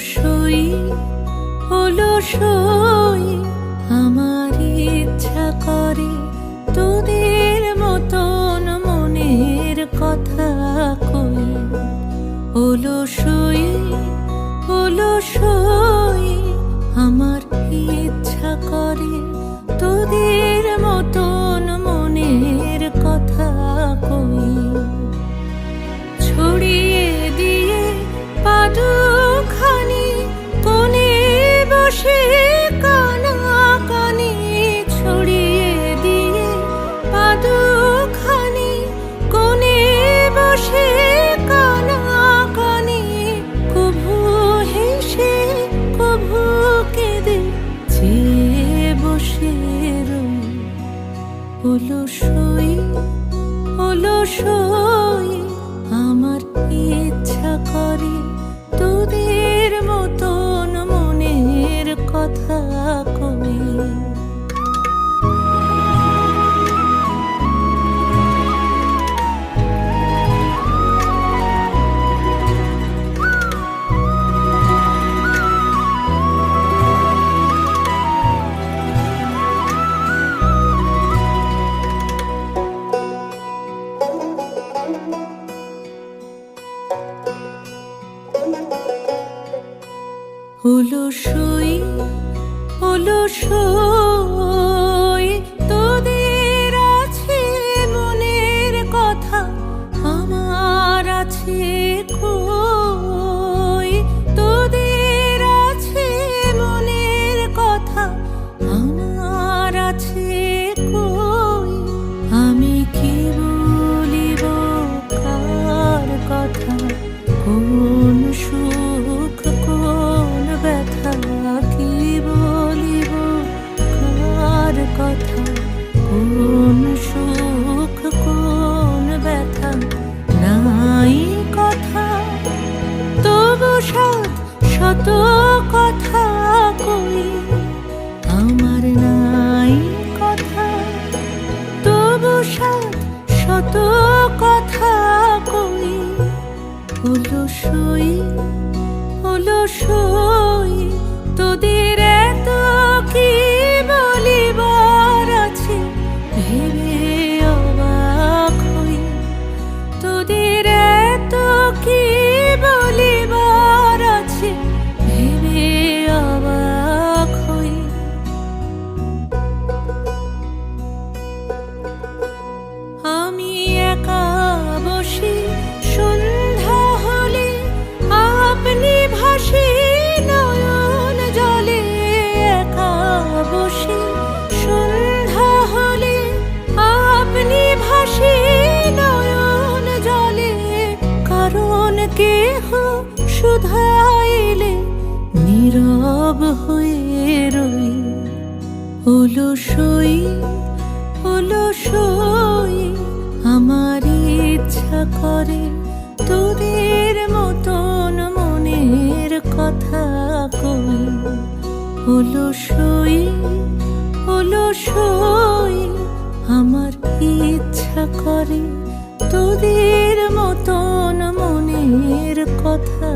সই, হলো সই। আমার ইচ্ছা করে তোদের মতন মনের কথা কই। হলো সই হলো সই। আমার ইচ্ছা করে তোদের মতন হলো সই হলো সই। আমার ইচ্ছা করে তোদের মতন হলো সই হলো সই। শত কথা কই? আমার নাই কথা, তবু শত কথা কই? হলো সই, তোদের এত কি বসি। সন্ধ্যা হলে আপনি ভাসি, নয়ন জলে একা বসি। সন্ধ্যা হলে আপনি ভাসি, নয়ন জলে। কারণ কেহ শুধাইলে নীরব হয়ে রই। হলো সই হলো সই আমার ইচ্ছা করে তোদের মতন মনের কথা কই। হলো সই হলো সই, আমার ইচ্ছা করে তোদের মতন মনের কথা